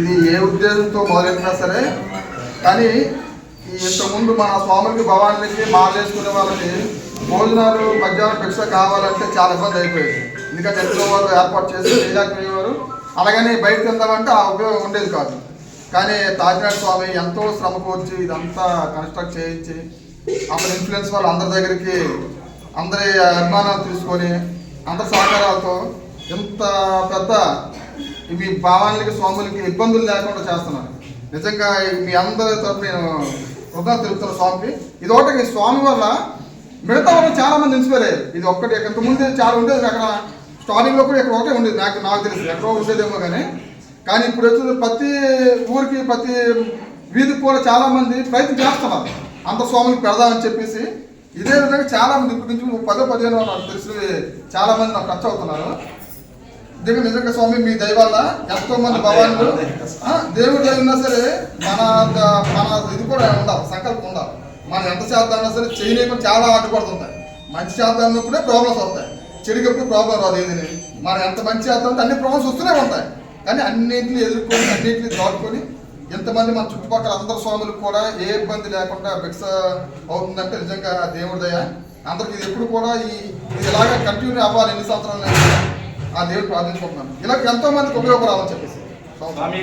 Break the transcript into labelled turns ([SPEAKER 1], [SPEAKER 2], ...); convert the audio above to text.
[SPEAKER 1] ఇది ఏ ఉద్దేశంతో మొదలెట్టినా సరే కానీ ఈ ఇంతకుముందు మన స్వాములకి భవానికి మాలేసుకునే వాళ్ళకి భోజనాలు మధ్యాహ్నం భిక్ష కావాలంటే చాలా ఇబ్బంది అయిపోయింది. ఎందుకంటే ఎంతో వాళ్ళు ఏర్పాటు చేసి చేయలేకపోయేవారు అలాగని బయట వెళ్దామంటే ఆ ఉపయోగం ఉండేది కాదు. కానీ తాజ్నాథ్ స్వామి ఎంతో శ్రమ కోర్చి ఇదంతా కన్స్ట్రక్ట్ చేయించి అందరి ఇన్ఫ్లుయెన్స్ వాళ్ళు అందరి దగ్గరికి అందరి అభిమానాలు తీసుకొని అందరి సహకారాలతో ఇంత పెద్ద మీ భావానికి స్వాములకి ఇబ్బందులు లేకుండా చేస్తున్నారు. నిజంగా మీ అందరి తరఫు నేను వృధా తెలుపుతున్న స్వామికి ఇది ఒకటి ఈ స్వామి వల్ల మిగతా వాళ్ళు చాలా మంది ఇన్స్పైర్ అయ్యారు ఇది ఒక్కటి ఇంత చాలా ఉండేది అక్కడ స్టార్టింగ్లో కూడా ఇక్కడ ఒకటే ఉండేది నాకు నాకు తెలుసు ఎక్కడో ఉండేదేమో కానీ. కానీ ఇప్పుడు వచ్చింది ప్రతి ఊరికి ప్రతి వీధికి కూడా చాలా మంది ప్రయత్నం చేస్తున్నారు. అంత స్వామికి పెడదామని చెప్పేసి ఇదే విధంగా చాలా మంది ఇప్పుడు నుంచి పదో పదిహేను నాకు తెలిసి చాలా మంది నాకు టచ్ అవుతున్నారు. నిజంగా నిజంగా స్వామి మీ దయ వల్ల ఎంతో మంది భవాన్లు ఆ, దేవుడి ఉన్నా సరే మన మన ఇది కూడా ఉండాలి సంకల్పం ఉండాలి. మనం ఎంత చేద్దామన్నా సరే చేయలేకుండా చాలా అడ్డుపడుతుంటాయి మంచి చేద్దామన్నప్పుడే ప్రాబ్లమ్స్ వస్తాయి. చెడుకప్పుడు ప్రాబ్లం రాదు ఏదని. మనం ఎంత మంచి చేద్దామంటే అన్ని ప్రాబ్లమ్స్ వస్తూనే ఉంటాయి. కానీ అన్నింటిని ఎదుర్కొని అన్నింటిని దాటుకొని ఎంతమంది మన చుట్టుపక్కల అందరు స్వాములకు కూడా ఏ ఇబ్బంది లేకుండా భిక్ష అవుతుందంటే నిజంగా దేవుడి దయ. అందరికి ఇది ఎప్పుడు కూడా ఈ ఇది ఇలాగే కంటిన్యూ అవ్వాలి ఎన్ని సంవత్సరాలు అయినా. ఆ దేవుడు ప్రార్థించుకుంటున్నాను. ఇలా ఎంతో మందికి ఉపయోగపడాలని చెప్పేసి.
[SPEAKER 2] స్వామి.